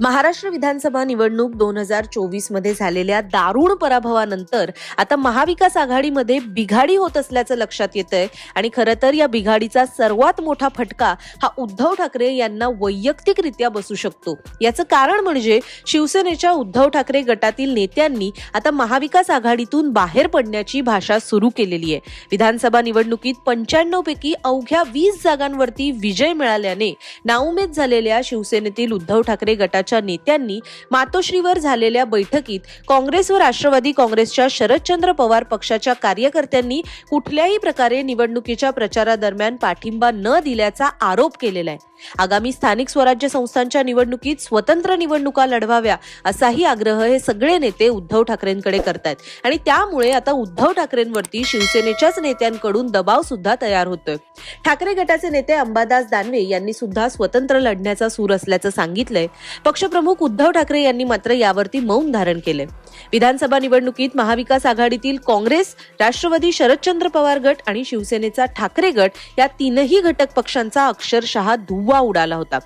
महाराष्ट्र विधानसभा निवडणूक दोन हजार चोवीसमध्ये झालेल्या दारुण पराभवानंतर आता महाविकास आघाडीमध्ये बिघाडी होत असल्याचं लक्षात येतंय. आणि खरं तर या बिघाडीचा सर्वात मोठा फटका हा उद्धव ठाकरे यांना वैयक्तिकरित्या बसू शकतो. याचं कारण म्हणजे शिवसेनेच्या उद्धव ठाकरे गटातील नेत्यांनी आता महाविकास आघाडीतून बाहेर पडण्याची भाषा सुरू केलेली आहे. विधानसभा निवडणुकीत पंच्याण्णव पैकी अवघ्या वीस जागांवरती विजय मिळाल्याने नाउमेद झालेल्या शिवसेनेतील उद्धव ठाकरे गटाच्या नेत्यांनी मातोश्रीवर झालेल्या बैठकीत काँग्रेस व राष्ट्रवादी काँग्रेसच्या शरदचंद्र पवार पक्षाच्या कार्यकर्त्यांनी कुठल्याही प्रकारे निवडणुकीच्या प्रचारादरम्यान पाठिंबा न दिल्याचा आरोप केलेला आहे. आगामी स्थानिक स्वराज्य संस्थांच्या निवडणुकीत स्वतंत्र निवडणुका लढवाव्या असाही आग्रह हे सगळे नेते उद्धव ठाकरेंकडे करतायत. आणि त्यामुळे आता उद्धव ठाकरेंवरती शिवसेनेच्याच नेत्यांकडून दबाव सुद्धा तयार होतोय. ठाकरे गटाचे नेते अंबादास दानवे यांनी सुद्धा स्वतंत्र लढण्याचा सूर असल्याचं सांगितलंय. पक्षप्रमुख उद्धव ठाकरे यांनी मात्र यावरती मौन धारण केले. विधानसभा निवडणुकीत महाविकास आघाडीतील काँग्रेस राष्ट्रवादी शरदचंद्र पवार गट आणि शिवसेनेचा ठाकरे गट या तीनही घटक पक्षांचा अक्षरशः धुव्वा उडाला होता.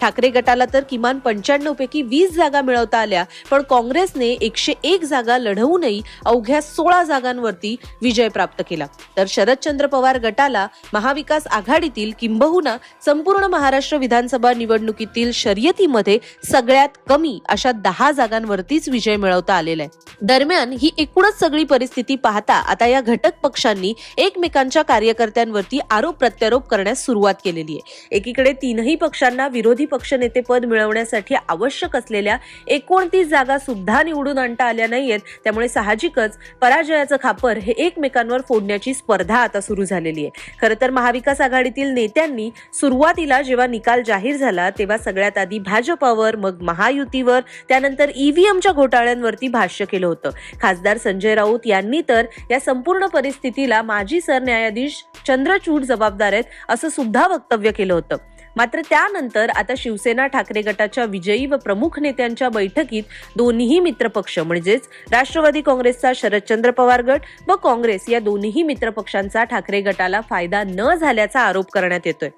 ठाकरे गटाला तर किमान पंच्याण्णव पैकी वीस जागा मिळवता आल्या पण काँग्रेसने एकशे एक जागा लढवूनही अवघ्या सोळा जागांवरती विजय प्राप्त केला. तर शरदचंद्र पवार गटाला महाविकास आघाडीतील किंबहुना संपूर्ण महाराष्ट्र विधानसभा निवडणुकीतील शर्यतीमध्ये सगळ्यात कमी अशा दहा जागांवरतीच विजय मिळवता आलेला आहे. दरम्यान ही एकूणच सगळी परिस्थिती पाहता आता या घटक पक्षांनी एकमेकांच्या कार्यकर्त्यांवरती आरोप प्रत्यारोप करण्यास सुरुवात केलेली आहे. एकीकडे तीनही पक्षांना विरोधी पक्षनेते पद मिळवण्यासाठी आवश्यक असलेल्या एकोणतीस जागा सुद्धा निवडून आणता आल्या नाहीयेत. त्यामुळे साहजिकच पराजयाचं खापर हे एकमेकांवर फोडण्याची स्पर्धा आता सुरू झालेली आहे. खरं तर महाविकास आघाडीतील नेत्यांनी सुरुवातीला जेव्हा निकाल जाहीर झाला तेव्हा सगळ्यात आधी भाजपावर मग महायुतीवर त्यानंतर ईव्हीएमच्या घोटाळ्यांवरती भाष्य केलं होतं. खासदार संजय राऊत यांनी तर या संपूर्ण परिस्थितीला माजी सरन्यायाधीश चंद्रचूड जबाबदार आहेत असं सुद्धा वक्तव्य केलं होतं. मात्र त्यानंतर आता शिवसेना ठाकरे गटाच्या विजयी व प्रमुख नेत्यांच्या बैठकीत दोन्ही मित्रपक्ष म्हणजेच राष्ट्रवादी काँग्रेसचा शरदचंद्र पवार गट व काँग्रेस या दोन्ही मित्रपक्षांचा ठाकरे गटाला फायदा न झाल्याचा आरोप करण्यात येतोय.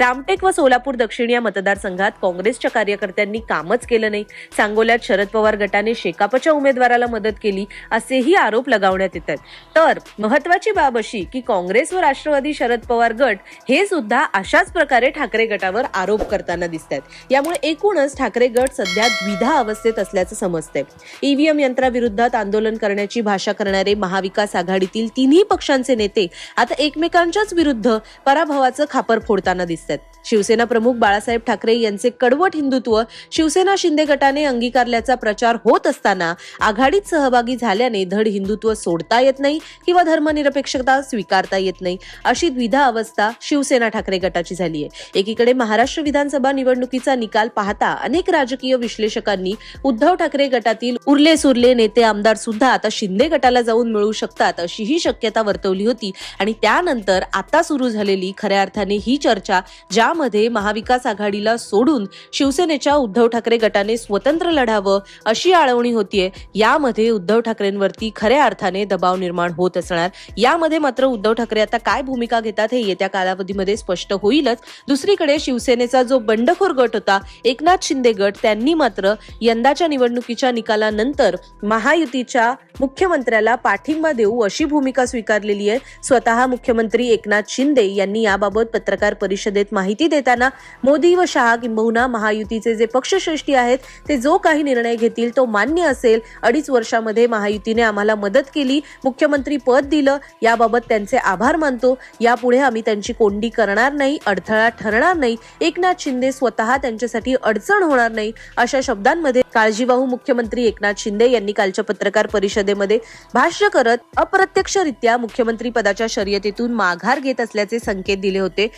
रामटेक व सोलापूर दक्षिण या मतदारसंघात काँग्रेसच्या कार्यकर्त्यांनी कामच केलं नाही. सांगोल्यात शरद पवार गटाने शेकापच्या उमेदवाराला मदत केली असेही आरोप लगावण्यात येत आहेत. तर महत्वाची बाब अशी की काँग्रेस व राष्ट्रवादी शरद पवार गट हे सुद्धा अशाच प्रकारे ठाकरे गट गटावर आरोप करताना दिसत आहेत यामुळे एकूणच ठाकरे गट सध्या द्विधा अवस्थेत असल्याचं समजतंय. ईव्हीएम यंत्राविरोधात आंदोलन करण्याची भाषा करणारे महाविकास आघाडीतील तिन्ही पक्षांचे नेते आता एकमेकांच्याच विरुद्ध पराभवाचं खापर फोडताना दिसत आहेत शिवसेना प्रमुख बाळासाहेब ठाकरे यांचे कडवट हिंदुत्व शिवसेना शिंदे गटाने अंगीकारल्याचा प्रचार होत असताना आघाडीत सहभागी झाल्याने धड हिंदुत्व सोडता येत नाही किंवा धर्मनिरपेक्षता स्वीकारता येत नाही अशी द्विधा अवस्था शिवसेना ठाकरे गटाची झाली आहे एकीकडे महाराष्ट्र विधानसभा निवडणुकीचा निकाल पाहता अनेक राजकीय विश्लेषकांनी उद्धव ठाकरे गटातील उरले सुरले नेते आमदार सुद्धा आता शिंदे गटाला जाऊन मिळू शकतात अशीही शक्यता वर्तवली होती. आणि त्यानंतर आता सुरू झालेली खऱ्या अर्थाने ही चर्चा ज्यामध्ये महाविकास आघाडीला सोडून शिवसेनेच्या उद्धव ठाकरे गटाने स्वतंत्र लढावं अशी आळवणी होतीये यामध्ये उद्धव ठाकरेंवरती खऱ्या अर्थाने दबाव निर्माण होत असणार. यामध्ये मात्र उद्धव ठाकरे आता काय भूमिका घेतात हे येत्या कालावधीमध्ये स्पष्ट होईलच. दुसरीकडे शिवसेनेचा जो बंडखोर गट होता एकनाथ शिंदे गट त्यांनी मात्र यंदाच्या निवडणुकीच्या निकालानंतर महायुतीच्या मुख्यमंत्र्याला पाठिंबा देऊ अशी भूमिका स्वीकारलेली आहे. स्वतः मुख्यमंत्री एकनाथ शिंदे यांनी याबाबत पत्रकार परिषदेत माहिती देताना मोदी व शहा किंबहुना महायुतीचे जे पक्षश्रेष्ठी आहेत ते जो काही निर्णय घेतील तो मान्य असेल. अडीच वर्षामध्ये महायुतीने आम्हाला मदत केली मुख्यमंत्री पद दिलं याबाबत त्यांचे आभार मानतो. यापुढे आम्ही त्यांची कोंडी करणार नाही अडथळा ठरणार नाही. नाही. एकनाथ शिंदे स्वतः त्यांच्यासाठी अडचण होणार नाही अशा शब्दांमध्ये काळजीवाहू मुख्यमंत्री एकनाथ शिंदे यांनी कालच्या पत्रकार परिषदेमध्ये भाष्य करत अप्रत्यक्षरित्या मुख्यमंत्री पदाच्या शर्यतीतून माघार घेत असल्याचे संकेत दिले होते.